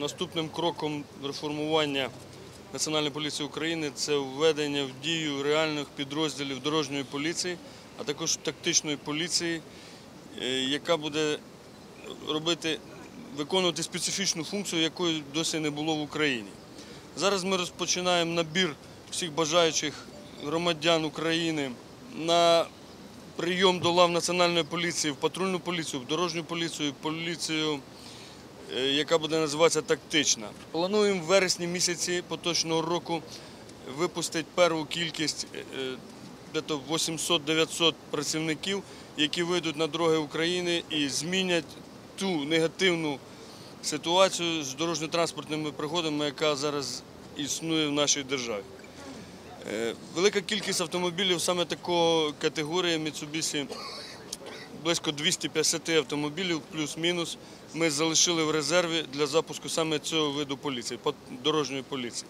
наступним кроком реформування Національної поліції України це введення в дію реальних підрозділів дорожньої поліції, а також тактичної поліції, е, яка буде робити, виконувати специфічну функцію, якої досі не було в Україні. Зараз ми розпочинаємо набір всіх бажаючих громадян України на прийом до лав Національної поліції в патрульну поліцію, в дорожню поліцію, поліцію, яка буде називатися тактична. Плануємо в вересні місяці поточного року випустити першу кількість е, е, дето 800-900 працівників, які вийдуть на дороги України і змінять ту негативну ситуацію з дорожньо-транспортними пригодами, яка зараз існує в нашій державі. Е, Велика кількість автомобілів саме такої категорії Mitsubishi, близько 250 автомобілів, плюс-мінус, ми залишили в резерві для запуску саме цього виду поліції, дорожньої поліції.